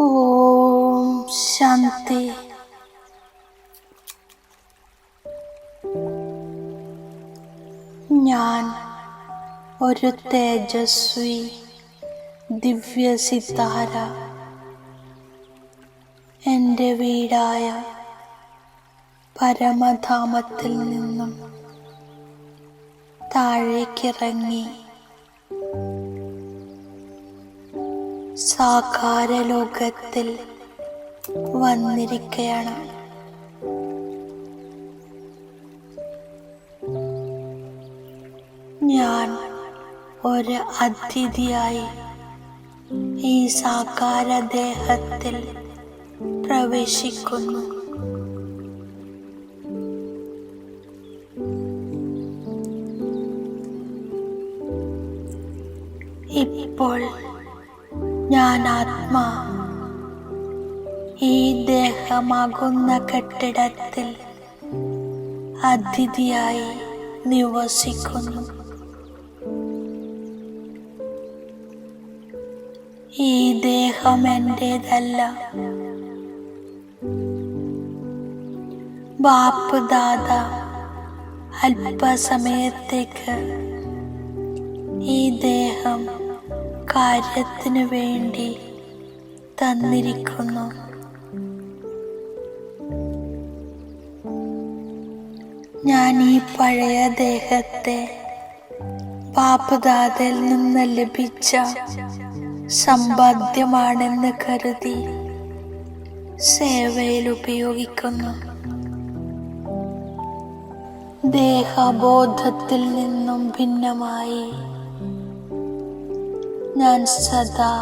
ഓം ശാന്തി. ഞാൻ ഒരു തേജസ്വി ദിവ്യ സിതാര. എന്റെ വീടായ പരമധാമത്തിൽ നിന്നും താഴേക്കിറങ്ങി സാകാര ലോകത്തിൽ വന്നിരിക്കുകയാണ് ഞാൻ ഒരു അതിഥിയായി ഈ സാകാര ദേഹത്തിൽ പ്രവേശിക്കുന്നു. ഇപ്പോൾ ഞാൻ ആത്മാ ഈ ദേഹമാകുന്ന കെട്ടിടത്തിൽ അതിഥിയായി നിവസിക്കുന്നു. ഈ ദേഹം എന്റെതല്ല ബാപ്പ് ദാദ അല്പസമയത്തേക്ക് ഈ ദേഹം കാര്യത്തിനു വേണ്ടി തന്നിരിക്കുന്നു. ഞാൻ ഈ പഴയ ദേഹത്തെ പാപ്പദാതയിൽ നിന്ന് ലഭിച്ച സമ്പാദ്യമാണെന്ന് കരുതി സേവയിൽ ഉപയോഗിക്കുന്നു. ദേഹബോധത്തിൽ നിന്നും ഭിന്നമായി ഞാൻ സദാ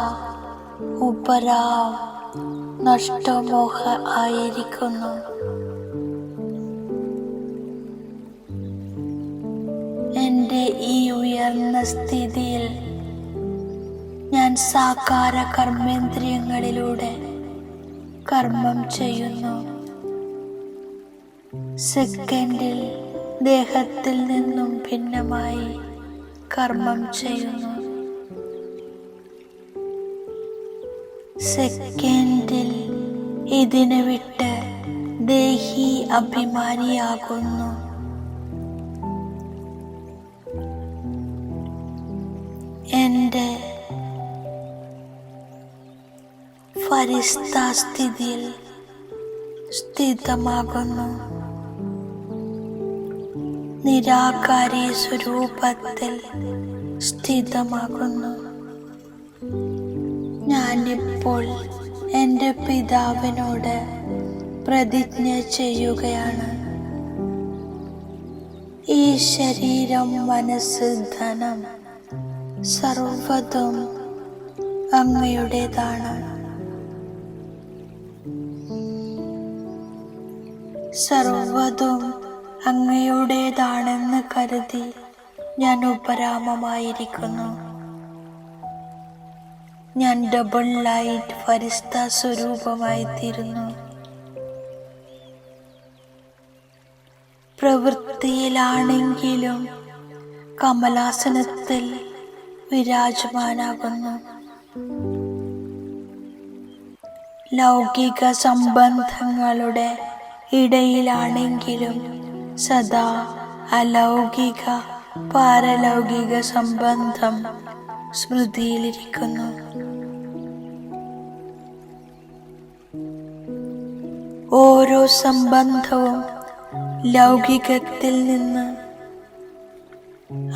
ഉപരാ നഷ്ടമോഹ ആയിരിക്കുന്നു. എന്റെ ഈ ഉയർന്ന സ്ഥിതിയിൽ ഞാൻ സാകാര കർമ്മേന്ദ്രിയങ്ങളിലൂടെ കർമ്മം ചെയ്യുന്നു. സെക്കൻഡിൽ ദേഹത്തിൽ നിന്നും ഭിന്നമായി കർമ്മം ചെയ്യുന്നു. സെക്കൻഡിൽ ഇതിനെ വിട്ട് ദേഹി അഭിമാനിയാകുന്നു. എന്റെ ഫരിസ്ഥാസ്ഥിതിയിൽ സ്ഥിതമാകുന്നു. നിരാകാരി സ്വരൂപത്തിൽ സ്ഥിതമാകുന്നു. ഞാനിപ്പോൾ എന്റെ പിതാവിനോട് പ്രതിജ്ഞ ചെയ്യുകയാണ്. ഈ ശരീരം മനസ്സ് ധനം സർവതും അങ്ങയുടേതാണ്. സർവതും അങ്ങയുടേതാണെന്ന് കരുതി ഞാൻ ഉപരാമമായിരിക്കുന്നു. ഞാൻ ഡബിൾ ലൈറ്റ് ഫരിസ്ത സ്വരൂപമായി തീരുന്നു പ്രവൃത്തിയിലാണെങ്കിലും കമലാസനത്തിൽ വിരാജമാനാകുന്നു. ലൗകിക സംബന്ധങ്ങളുടെ ഇടയിലാണെങ്കിലും സദാ അലൗകിക പാരലൗകിക സംബന്ധം സ്മൃതിയിലിരിക്കുന്നു. ഓരോ സംബന്ധവും ലൗകികത്തിൽ നിന്ന്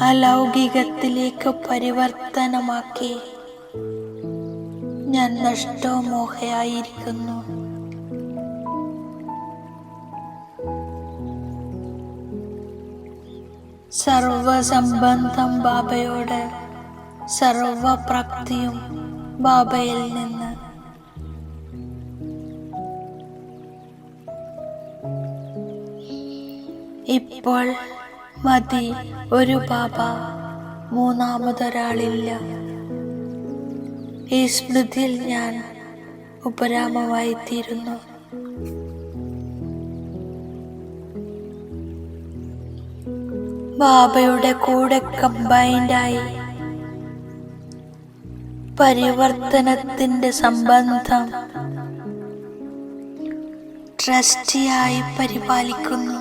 അലൗകികത്തിലേക്ക് പരിവർത്തനമാക്കി. ഞാൻ നഷ്ടമോഹയായിരിക്കുന്നു. സർവസംബന്ധം ബാബയോട് സർവപ്രാപ്തിയും ബാബയിൽ നിന്ന് ഇപ്പോൾ മതി. ഒരു ബാബ മൂന്നാമതൊരാളില്ല. ഈ സ്മൃതിയിൽ ഞാൻ ഉപരാമമായി തീരുന്നു ബാബയുടെ കൂടെ കമ്പൈൻഡായി പരിവർത്തനത്തിന്റെ സംബന്ധം ട്രസ്റ്റിയായി പരിപാലിക്കുന്നു.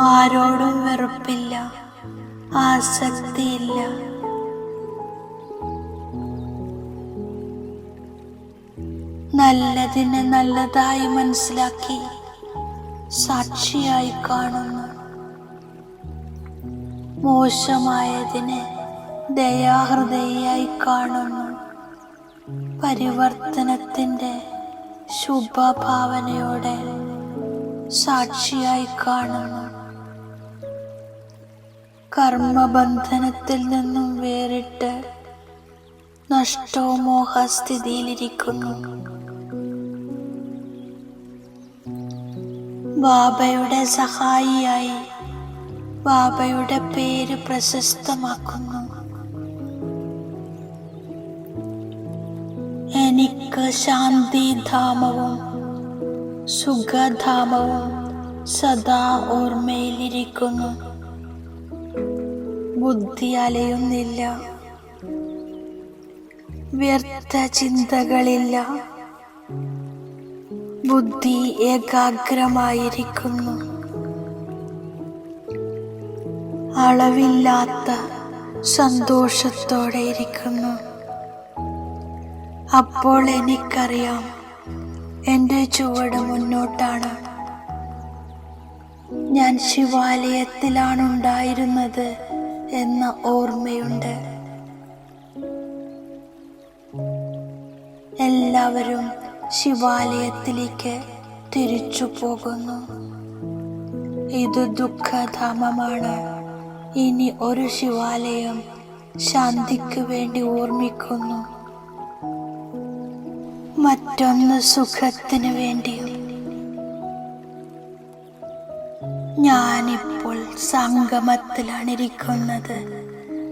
ആരോടും വെറുപ്പില്ല. ആസക്തിയില്ല. നല്ലതിനെ നല്ലതായി മനസ്സിലാക്കി സാക്ഷിയായി കാണുന്നു. മോശമായതിനെ ദയാഹൃദയായി കാണുന്നു. പരിവർത്തനത്തിന്റെ ശുഭഭാവനയോടെ സാക്ഷിയായി കാണുന്നു. കർമ്മബന്ധനത്തിൽ നിന്നും വേറിട്ട് നഷ്ടോമോഹസ്ഥിതിയിലിരിക്കുന്നു ബാബയുടെ സഹായിയായി ബാബയുടെ പേര് പ്രശസ്തമാക്കുന്നു. എനിക്ക് ശാന്തിധാമവും സുഖധാമവും സദാ ഓർമ്മയിലിരിക്കുന്നു. ബുദ്ധി അലയുന്നില്ല വ്യർത്ഥ ചിന്തകളില്ല. ബുദ്ധി ഏകാഗ്രമായിരിക്കുന്നു. അളവില്ലാത്ത സന്തോഷത്തോടെ ഇരിക്കുന്നു. അപ്പോൾ എനിക്കറിയാം എന്റെ ചുവട് മുന്നോട്ടാണ്. ഞാൻ ശിവാലയത്തിലാണ് ഉണ്ടായിരുന്നത് എന്ന ഓർമ്മയുണ്ട്. എല്ലാവരും ശിവാലയത്തിലേക്ക് തിരിച്ചു പോകുന്നു. ഇത് ദുഃഖധാമമാണ്. ഇനി ഒരു ശിവാലയം ശാന്തിക്ക് വേണ്ടി ഓർമ്മിക്കുന്നു. മറ്റൊന്ന് സുഖത്തിന് വേണ്ടിയും. ഞാനിപ്പോൾ സംഗമത്തിലാണിരിക്കുന്നത്.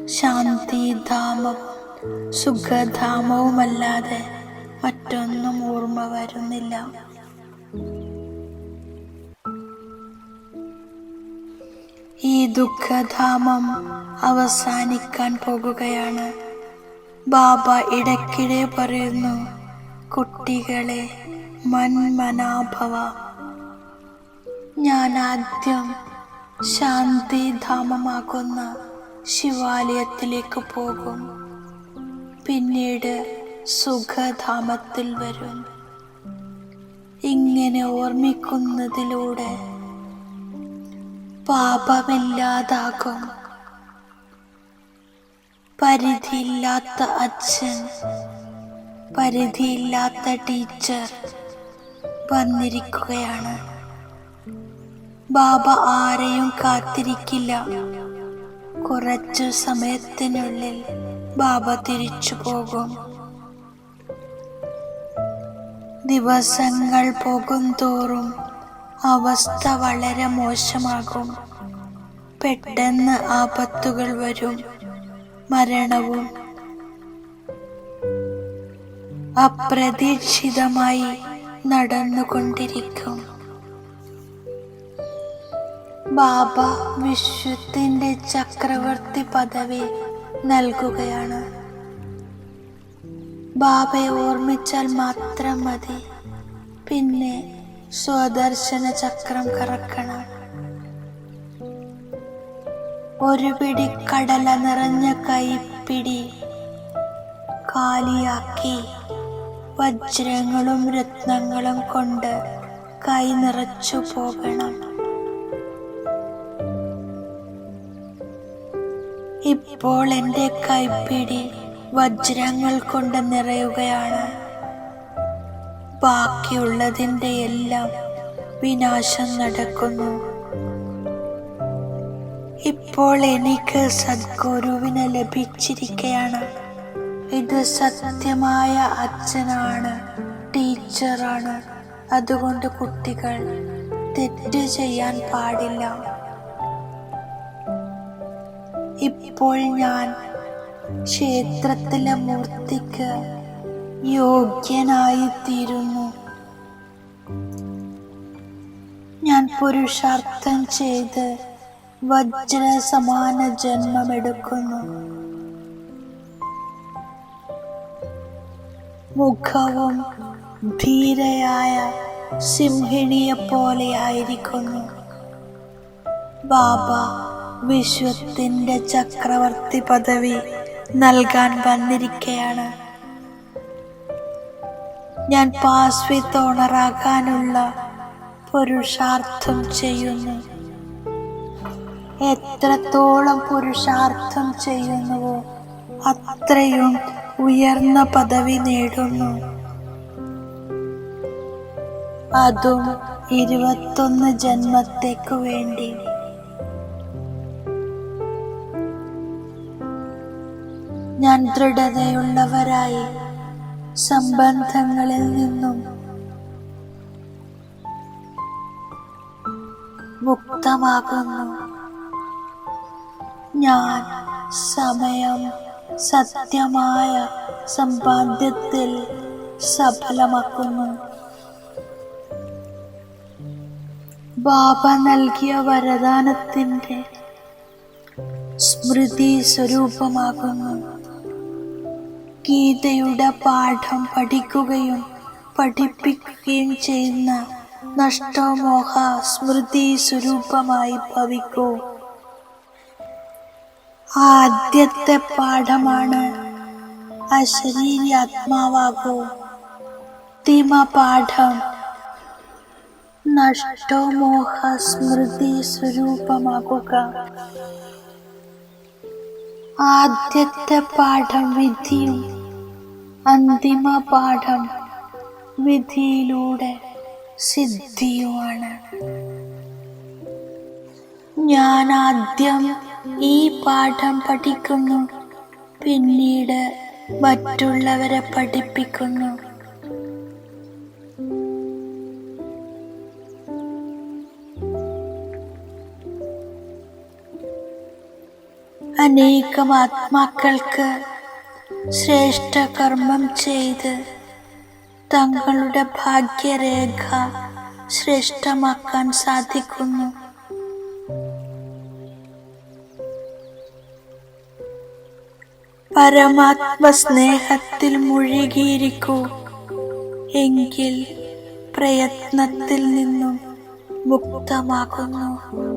ശാന്തിധാമവും സുഖധാമവുമല്ലാതെ മറ്റൊന്നും ഓർമ്മ വരുന്നില്ല. ഈ ദുഃഖധാമം അവസാനിക്കാൻ പോകുകയാണ്. ബാബ ഇടയ്ക്കിടെ പറയുന്നു കുട്ടികളെ മന്മനാഭവ ഞാൻ ആദ്യം ശാന്തിധാമമാകുന്ന ശിവാലയത്തിലേക്ക് പോകും. പിന്നീട് സുഖധാമത്തിൽ വരും. ഇങ്ങനെ ഓർമ്മിക്കുന്നതിലൂടെ പാപമില്ലാതാകും. പരിധിയില്ലാത്ത അച്ഛൻ പരിധിയില്ലാത്ത ടീച്ചർ വന്നിരിക്കുകയാണ്. ബാബ ആരെയും കാത്തിരിക്കില്ല. കുറച്ചു സമയത്തിനുള്ളിൽ ബാബ തിരിച്ചു പോകും. ദിവസങ്ങൾ പോകും തോറും അവസ്ഥ വളരെ മോശമാകും. പെട്ടെന്ന് ആപത്തുകൾ വരും. മരണവും അപ്രതീക്ഷിതമായി നടന്നുകൊണ്ടിരിക്കും. ബാബ വിശ്വത്തിന്റെ ചക്രവർത്തി പദവി നൽകുകയാണ്. ബാബയെ ഓർമ്മിച്ചാൽ മാത്രം മതി. പിന്നെ സ്വദർശന ചക്രം കറക്കണം. ഒരു പിടി കടല നിറഞ്ഞ കൈപ്പിടി കാലിയാക്കി വജ്രങ്ങളും രത്നങ്ങളും കൊണ്ട് കൈ നിറച്ചു പോകണം. ഇപ്പോൾ എന്റെ കൈപ്പിടി വജ്രങ്ങൾ കൊണ്ട് നിറയുകയാണ്. ബാക്കിയുള്ളതിന്റെ എല്ലാം വിനാശം നടക്കുന്നു. ഇപ്പോൾ എനിക്ക് സദ്ഗുരുവിനെ ലഭിച്ചിരിക്കുകയാണ് ഇത് സത്യമായ അച്ഛനാണ് ടീച്ചറാണ്. അതുകൊണ്ട് കുട്ടികൾ തെറ്റ് ചെയ്യാൻ പാടില്ല. ഇപ്പോൾ ഞാൻ ക്ഷേത്രത്തിലെ മൂർത്തിക്ക് യോഗ്യനായിത്തീരുന്നു. ഞാൻ പുരുഷാർത്ഥം ചെയ്ത് വജ്ര സമാന ജന്മമെടുക്കുന്നു. മുഖവും ധീരയായ സിംഹിണിയെ പോലെയായിരിക്കുന്നു ബാബ വിശ്വത്തിന്റെ ചക്രവർത്തി പദവി നൽകാൻ വന്നിരിക്കയാണ്. ഞാൻ പാസ്വിത്ത് ഓണറാകാനുള്ള പുരുഷാർത്ഥം ചെയ്യുന്നു. എത്രത്തോളം പുരുഷാർത്ഥം ചെയ്യുന്നുവോ അത്രയും ഉയർന്ന പദവി നേടുന്നു. അതും ഇരുപത്തൊന്ന് ജന്മത്തേക്കു വേണ്ടി. ഞാൻ ദൃഢതയുള്ളവരായി സംബന്ധങ്ങളിൽ നിന്നും മുക്തമാകുന്നു. ഞാൻ സമയം സത്യമായ സമ്പാദ്യത്തിൽ സഫലമാക്കുന്നു. ബാബ നൽകിയ വരദാനത്തിന്റെ സ്മൃതി സ്വരൂപമാകുന്നു. ഗീതയുടെ പാഠം പഠിക്കുകയും പഠിപ്പിക്കുകയും ചെയ്യുന്ന നഷ്ടമോഹ സ്മൃതി സ്വരൂപമായി ഭവിക്കൂ. ആദ്യത്തെ പാഠമാണ് അശരീരി ആത്മാവാകൂ. തിമ പാഠം നഷ്ടമോഹ സ്മൃതി സ്വരൂപമാകുക. ആദ്യത്തെ പാഠം വിധിയും അന്തിമ പാഠം വിധിയിലൂടെ സിദ്ധിയുമാണ്. ഞാൻ ആദ്യം ഈ പാഠം പഠിക്കുന്നു പിന്നീട് മറ്റുള്ളവരെ പഠിപ്പിക്കുന്നു. അനേകം ആത്മാക്കൾക്ക് ശ്രേഷ്ഠ കർമ്മം ചെയ്ത് തങ്ങളുടെ ഭാഗ്യരേഖ ശ്രേഷ്ഠമാക്കാൻ സാധിക്കുന്നു. പരമാത്മ സ്നേഹത്തിൽ മുഴുകിയിരിക്കൂ. എങ്കിൽ പ്രയത്നത്തിൽ നിന്നും മുക്തമാകുന്നു.